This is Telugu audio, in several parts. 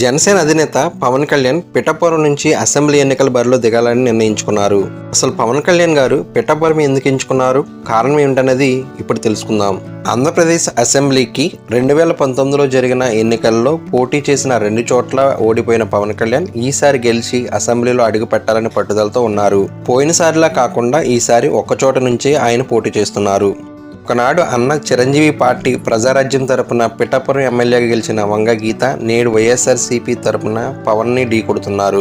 జనసేన అధినేత పవన్ కళ్యాణ్ పిఠాపురం నుంచి అసెంబ్లీ ఎన్నికల బరిలో దిగాలని నిర్ణయించుకున్నారు. అసలు పవన్ కళ్యాణ్ గారు పిఠాపురం ఎందుకు ఎంచుకున్నారు? కారణం ఏమిటనేది ఇప్పుడు తెలుసుకుందాం. ఆంధ్రప్రదేశ్ అసెంబ్లీకి రెండు వేల పంతొమ్మిదిలో జరిగిన ఎన్నికల్లో పోటీ చేసిన రెండు చోట్ల ఓడిపోయిన పవన్ కళ్యాణ్ ఈసారి గెలిచి అసెంబ్లీలో అడుగు పెట్టాలని పట్టుదలతో ఉన్నారు. పోయినసారిలా కాకుండా ఈసారి ఒక్క చోట నుంచే ఆయన పోటీ చేస్తున్నారు. ఒకనాడు అన్న చిరంజీవి పార్టీ ప్రజారాజ్యం తరపున పిఠాపురం ఎమ్మెల్యేగా గెలిచిన వంగ గీత నేడు వైఎస్ఆర్సీపీ తరపున పవన్ని ఢీకొడుతున్నారు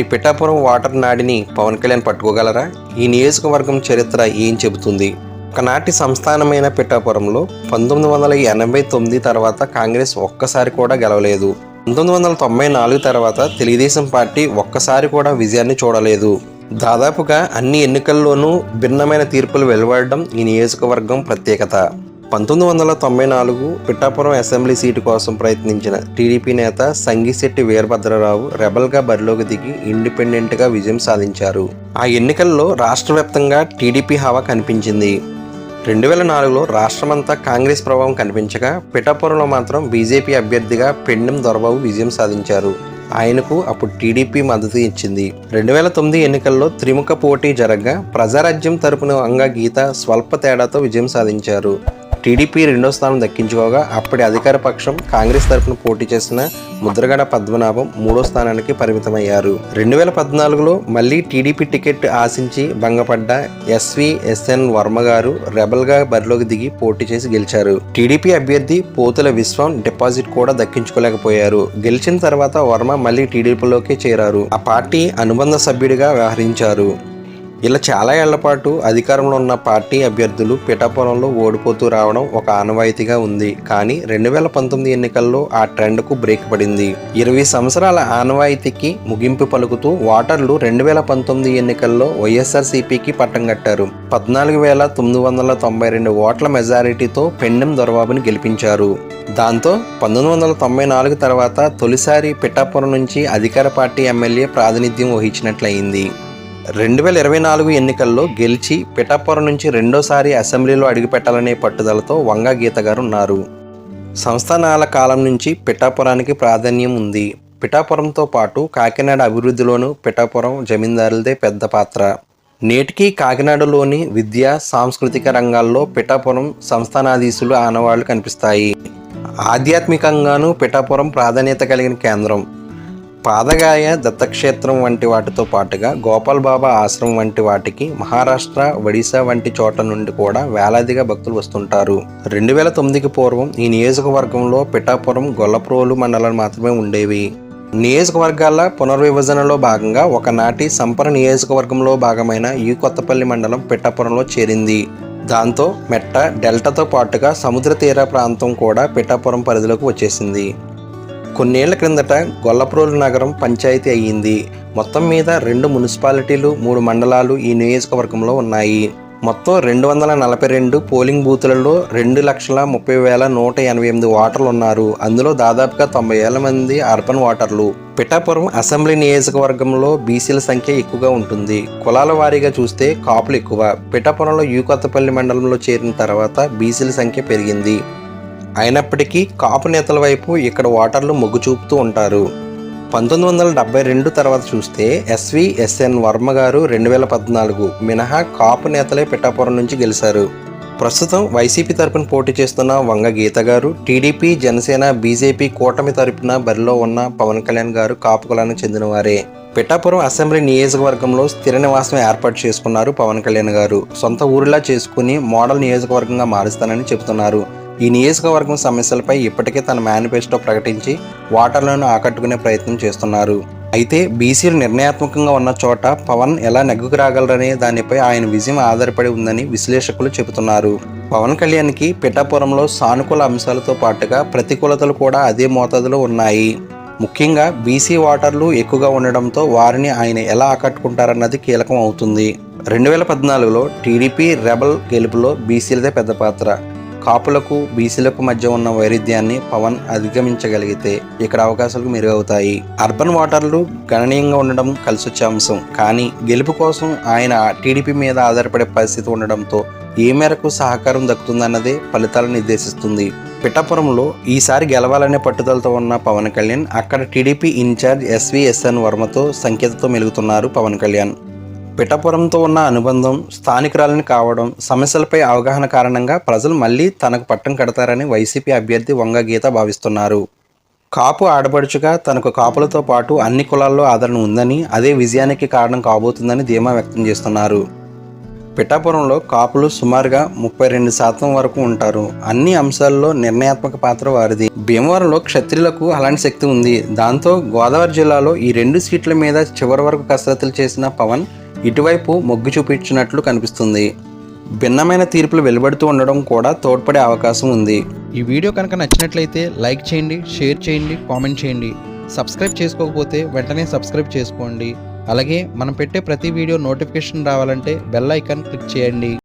ఈ పిఠాపురం వాటర్ నాడిని పవన్ కళ్యాణ్ పట్టుకోగలరా? ఈ నియోజకవర్గం చరిత్ర ఏం చెబుతుంది? ఒకనాటి సంస్థానమైన పిఠాపురంలో పంతొమ్మిది వందల ఎనభై తొమ్మిది తర్వాత కాంగ్రెస్ ఒక్కసారి కూడా గెలవలేదు. పంతొమ్మిది వందల తొంభై నాలుగు తర్వాత తెలుగుదేశం పార్టీ ఒక్కసారి కూడా విజయాన్ని చూడలేదు. దాదాపుగా అన్ని ఎన్నికల్లోనూ భిన్నమైన తీర్పులు వెలువడడం ఈ నియోజకవర్గం ప్రత్యేకత. పంతొమ్మిది వందల తొంభై నాలుగు పిఠాపురం అసెంబ్లీ సీటు కోసం ప్రయత్నించిన టీడీపీ నేత సంగిశెట్టి వీరభద్రరావు రెబల్గా బరిలోకి దిగి ఇండిపెండెంట్గా విజయం సాధించారు. ఆ ఎన్నికల్లో రాష్ట్ర వ్యాప్తంగా టీడీపీ హవా కనిపించింది. రెండు వేల నాలుగులో రాష్ట్రమంతా కాంగ్రెస్ ప్రభావం కనిపించగా పిఠాపురంలో మాత్రం బీజేపీ అభ్యర్థిగా పెండెం దొరబాబు విజయం సాధించారు. ఆయనకు అప్పుడు టీడీపీ మద్దతు ఇచ్చింది. రెండు వేల తొమ్మిది ఎన్నికల్లో త్రిముఖ పోటీ జరగగా ప్రజారాజ్యం తరపున అంగా గీత స్వల్ప తేడాతో విజయం సాధించారు. టీడీపీ రెండో స్థానం దక్కించుకోగా అప్పటి అధికార పక్షం కాంగ్రెస్ తరపున పోటీ చేసిన ముద్రగడ పద్మనాభం మూడో స్థానానికి పరిమితమయ్యారు. రెండు వేల పద్నాలుగులో మళ్ళీ టీడీపీ టికెట్ ఆశించి భంగపడ్డ ఎస్వి ఎస్ఎన్ వర్మ గారు రెబల్గా బరిలోకి దిగి పోటీ చేసి గెలిచారు. టీడీపీ అభ్యర్థి పోతుల విశ్వం డిపాజిట్ కూడా దక్కించుకోలేకపోయారు. గెలిచిన తర్వాత వర్మ మళ్ళీ టీడీపీలోకి చేరారు. ఆ పార్టీ అనుబంధ సభ్యుడిగా వ్యవహరించారు. ఇలా చాలా ఏళ్ళపాటు అధికారంలో ఉన్న పార్టీ అభ్యర్థులు పిఠాపురంలో ఓడిపోతూ రావడం ఒక ఆనవాయితీగా ఉంది. కానీ రెండు వేల పంతొమ్మిది ఎన్నికల్లో ఆ ట్రెండ్కు బ్రేక్ పడింది. ఇరవై సంవత్సరాల ఆనవాయితీకి ముగింపు పలుకుతూ ఓటర్లు రెండు వేల పంతొమ్మిది ఎన్నికల్లో వైఎస్ఆర్సీపీకి పట్టం కట్టారు. పద్నాలుగు వేల తొమ్మిది వందల తొంభై రెండు ఓట్ల మెజారిటీతో పెండెం దొరబాబుని గెలిపించారు. దాంతో పంతొమ్మిది వందల తొంభై నాలుగు తర్వాత తొలిసారి పిఠాపురం నుంచి అధికార పార్టీ ఎమ్మెల్యే ప్రాతినిధ్యం వహించినట్లయింది. రెండు వేల ఇరవై నాలుగు ఎన్నికల్లో గెలిచి పిఠాపురం నుంచి రెండోసారి అసెంబ్లీలో అడుగుపెట్టాలనే పట్టుదలతో వంగ గీత గారు ఉన్నారు సంస్థానాల కాలం నుంచి పిఠాపురానికి ప్రాధాన్యం ఉంది. పిఠాపురంతో పాటు కాకినాడ అభివృద్ధిలోనూ పిఠాపురం జమీందారులదే పెద్ద పాత్ర. నేటికి కాకినాడలోని విద్యా సాంస్కృతిక రంగాల్లో పిఠాపురం సంస్థానాధీశులు ఆనవాళ్ళు కనిపిస్తాయి. ఆధ్యాత్మికంగానూ పిఠాపురం ప్రాధాన్యత కలిగిన కేంద్రం. పాదగాయ దత్తక్షేత్రం వంటి వాటితో పాటుగా గోపాల్ బాబా ఆశ్రమం వంటి వాటికి మహారాష్ట్ర ఒడిశా వంటి చోట్ల నుండి కూడా వేలాదిగా భక్తులు వస్తుంటారు. రెండు వేల తొమ్మిదికి పూర్వం ఈ నియోజకవర్గంలో పిఠాపురం గొల్లప్రోలు మండలాలు మాత్రమే ఉండేవి. నియోజకవర్గాల పునర్విభజనలో భాగంగా ఒకనాటి సంపర నియోజకవర్గంలో భాగమైన ఈ కొత్తపల్లి మండలం పిఠాపురంలో చేరింది. దాంతో మెట్ట డెల్టాతో పాటుగా సముద్ర తీర ప్రాంతం కూడా పిఠాపురం పరిధిలోకి వచ్చేసింది. కొన్నేళ్ళ క్రిందట గొల్లప్రోలు నగరం పంచాయతీ అయ్యింది. మొత్తం మీద రెండు మున్సిపాలిటీలు మూడు మండలాలు ఈ నియోజకవర్గంలో ఉన్నాయి. మొత్తం రెండు వందల నలభై రెండు పోలింగ్ బూతులలో రెండు లక్షల ముప్పై వేల నూట ఎనభై ఎనిమిది ఓటర్లు ఉన్నారు అందులో దాదాపుగా తొంభై వేల మంది అర్బన్ ఓటర్లు. పిఠాపురం అసెంబ్లీ నియోజకవర్గంలో బీసీల సంఖ్య ఎక్కువగా ఉంటుంది. కులాల వారీగా చూస్తే కాపులు ఎక్కువ. పిఠాపురంలో యూ కొత్తపల్లి మండలంలో చేరిన తర్వాత బీసీల సంఖ్య పెరిగింది. అయినప్పటికీ కాపు నేతల వైపు ఇక్కడ ఓటర్లు మొగ్గు చూపుతూ ఉంటారు. పంతొమ్మిది వందల డెబ్బై రెండు తర్వాత చూస్తే ఎస్వి ఎస్ఎన్ వర్మ గారు రెండు వేల పద్నాలుగు మినహా కాపు నేతలే పిఠాపురం నుంచి గెలిచారు. ప్రస్తుతం వైసీపీ తరపున పోటీ చేస్తున్న వంగ గీత గారు టీడీపీ జనసేన బీజేపీ కూటమి తరపున బరిలో ఉన్న పవన్ కళ్యాణ్ గారు కాపు కులానికి చెందినవారే. పిఠాపురం అసెంబ్లీ నియోజకవర్గంలో స్థిర నివాసం ఏర్పాటు చేసుకున్నారు పవన్ కళ్యాణ్ గారు. సొంత ఊరిలా చేసుకుని మోడల్ నియోజకవర్గంగా మారుస్తానని చెబుతున్నారు. ఈ నియోజకవర్గం సమస్యలపై ఇప్పటికే తన మేనిఫెస్టో ప్రకటించి ఓటర్లను ఆకట్టుకునే ప్రయత్నం చేస్తున్నారు. అయితే బీసీలు నిర్ణయాత్మకంగా ఉన్న చోట పవన్ ఎలా నెగ్గుకు రాగలరనే దానిపై ఆయన విజయం ఆధారపడి ఉందని విశ్లేషకులు చెబుతున్నారు. పవన్ కళ్యాణ్కి పిఠాపురంలో సానుకూల అంశాలతో పాటుగా ప్రతికూలతలు కూడా అదే మోతాదులో ఉన్నాయి. ముఖ్యంగా బీసీ ఓటర్లు ఎక్కువగా ఉండడంతో వారిని ఆయన ఎలా ఆకట్టుకుంటారన్నది కీలకం అవుతుంది. రెండు వేల పద్నాలుగులో టీడీపీ రెబల్ గెలుపులో బీసీలదే పెద్ద పాత్ర. కాపులకు బీసీలకు మధ్య ఉన్న వైరుధ్యాన్ని పవన్ అధిగమించగలిగితే ఇక్కడ అవకాశాలు మెరుగవుతాయి. అర్బన్ ఓటర్లు గణనీయంగా ఉండడం కలిసొచ్చే అంశం. కానీ గెలుపు కోసం ఆయన టీడీపీ మీద ఆధారపడే పరిస్థితి ఉండడంతో ఏ మేరకు సహకారం దక్కుతుందన్నదే ఫలితాలను నిర్దేశిస్తుంది. పిఠాపురంలో ఈసారి గెలవాలనే పట్టుదలతో ఉన్న పవన్ కళ్యాణ్ అక్కడ టీడీపీ ఇన్ఛార్జ్ ఎస్విఎస్ఎన్ వర్మతో సంకేతతో మెలుగుతున్నారు పవన్ కళ్యాణ్. పిఠాపురంతో ఉన్న అనుబంధం స్థానికురాలని కావడం సమస్యలపై అవగాహన కారణంగా ప్రజలు మళ్ళీ తనకు పట్టం కడతారని వైసీపీ అభ్యర్థి వంగ గీత భావిస్తున్నారు. కాపు ఆడపడుచుగా తనకు కాపులతో పాటు అన్ని కులాల్లో ఆదరణ ఉందని అదే విజయానికి కారణం కాబోతుందని ధీమా వ్యక్తం చేస్తున్నారు. పిఠాపురంలో కాపులు సుమారుగా ముప్పై రెండు శాతం వరకు ఉంటారు. అన్ని అంశాల్లో నిర్ణయాత్మక పాత్ర వారిది. భీమవరంలో క్షత్రియులకు అలాంటి శక్తి ఉంది. దాంతో గోదావరి జిల్లాలో ఈ రెండు సీట్ల మీద చివరి వరకు కసరత్తులు చేసిన పవన్ ఇటువైపు మొగ్గు చూపించినట్లు కనిపిస్తుంది. భిన్నమైన తీర్పులు వెలువడుతూ ఉండడం కూడా తోడ్పడే అవకాశం ఉంది. ఈ వీడియో కనుక నచ్చినట్లయితే లైక్ చేయండి షేర్ చేయండి కామెంట్ చేయండి. సబ్స్క్రైబ్ చేసుకోకపోతే వెంటనే సబ్స్క్రైబ్ చేసుకోండి. అలాగే మనం పెట్టే ప్రతి వీడియో నోటిఫికేషన్ రావాలంటే బెల్ ఐకాన్ క్లిక్ చేయండి.